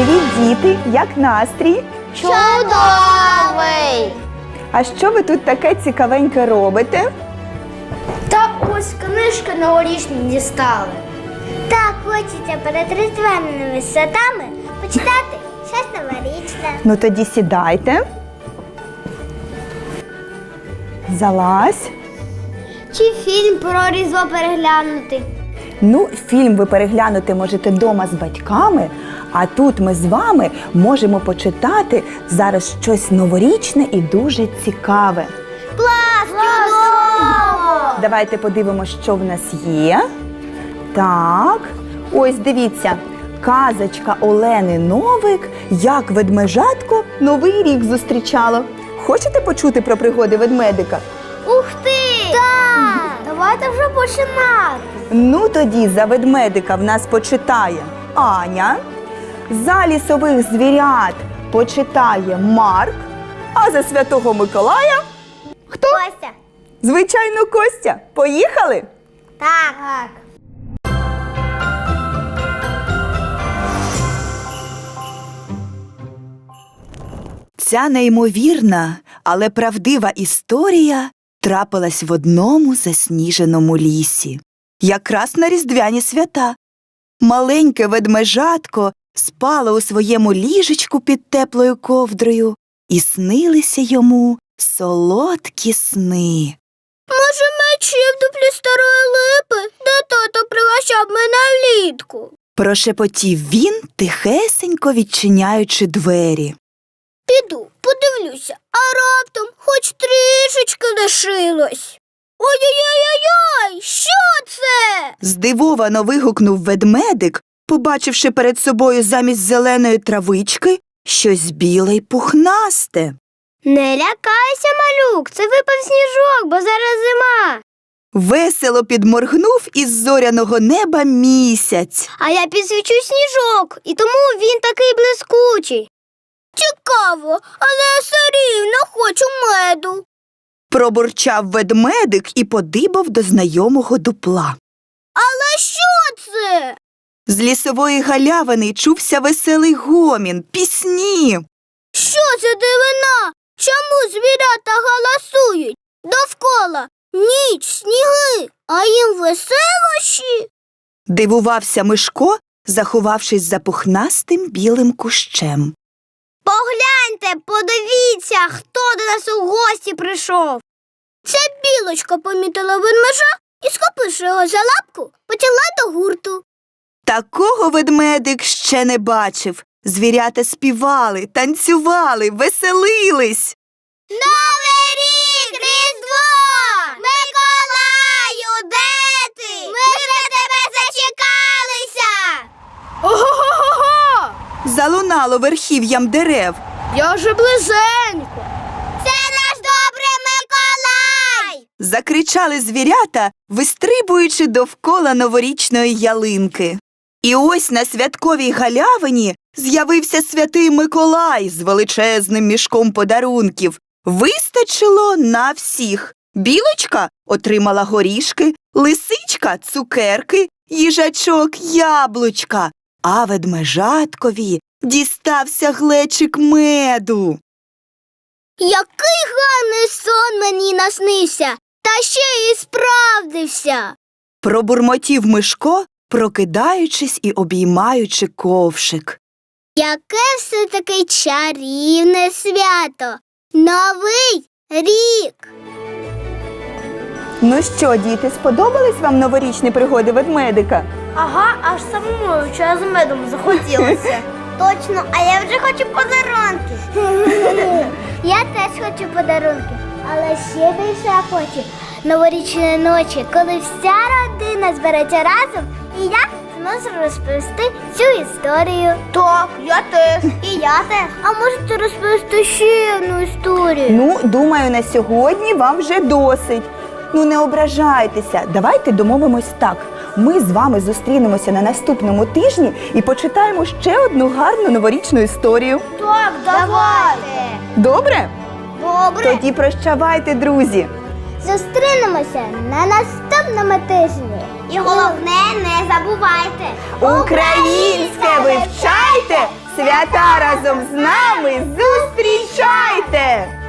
Привіт, діти! Як настрій? Чудовий! А що ви тут таке цікавеньке робите? Та ось книжки новорічні дістали. Так хочеться перед різдвяними святами почитати щось новорічне. Ну тоді сідайте. Залазь. Чи фільм про різдво переглянути? Ну, фільм ви переглянути можете вдома з батьками, а тут ми з вами можемо почитати зараз щось новорічне і дуже цікаве. Клас! Давайте подивимося, що в нас є. Так, ось дивіться. Казочка Олени Новик, як ведмежатко Новий рік зустрічало. Хочете почути про пригоди ведмедика? Ух ти! Так! Давайте вже починати. Ну тоді за ведмедика в нас почитає Аня, за лісових звірят почитає Марк, а за святого Миколая хто? Костя. Звичайно, Костя. Поїхали? Так. так. Ця неймовірна, але правдива історія трапилась в одному засніженому лісі. Якраз на різдвяні свята. Маленьке ведмежатко спало у своєму ліжечку під теплою ковдрою, і снилися йому солодкі сни. Може, мечі в дуплі старої липи, де тато пригощав мене влітку. Прошепотів він, тихесенько відчиняючи двері. Піду, подивлюся, а раптом хоч трішечки лишилось. Ой-ой-ой-ой, що це? Здивовано вигукнув ведмедик, побачивши перед собою замість зеленої травички щось біле й пухнасте. Не лякайся, малюк, це випав сніжок, бо зараз зима. Весело підморгнув із зоряного неба місяць. А я підсвічу сніжок, і тому він такий блискучий. Цікаво, але я все рівно хочу меду. Пробурчав ведмедик і подибав до знайомого дупла. Але що це? З лісової галявини чувся веселий гомін, пісні. Що це дивина? Чому звірята галасують? Довкола ніч, сніги, а їм веселощі. Дивувався Мишко, заховавшись за пухнастим білим кущем. Погляньте, подивіться, хто до нас у гості прийшов. Це білочка помітила ведмежа і, схопивши його за лапку, потягла до гурту. Такого ведмедик ще не бачив. Звірята співали, танцювали, веселились. Новий рік, Різдво! Миколаю, де ти? Ми вже тебе зачекалися. Ого-го-го! Залунало верхів'ям дерев. Я вже близенько. Це наш добрий Миколай. Закричали звірята, вистрибуючи довкола новорічної ялинки. І ось на святковій галявині з'явився святий Миколай з величезним мішком подарунків. Вистачило на всіх. Білочка отримала горішки, лисичка цукерки, їжачок яблучка, а ведмежаткові дістався глечик меду. Який гарний сон мені наснився, та ще й справдився. Пробурмотів Мишко, прокидаючись і обіймаючи ковшик. Яке все таки чарівне свято. Новий рік. Ну що, діти, сподобались вам новорічні пригоди ведмедика? Ага, аж самому чая з медом захотілося. Точно, а я вже хочу подарунки. я теж хочу подарунки. Але ще більше я хочу новорічної ночі, коли вся родина збереться разом, і я зможу розповісти цю історію. Так, я теж. І я теж. А можете розповісти ще одну історію? Ну, думаю, на сьогодні вам вже досить. Ну, не ображайтеся. Давайте домовимось так. Ми з вами зустрінемося на наступному тижні і почитаємо ще одну гарну новорічну історію. Так, давайте. Добре? Добре. Тоді прощавайте, друзі. Зустрінемося на наступному тижні. І головне, не забувайте. Українське вивчайте, Свята разом з нами зустрічайте!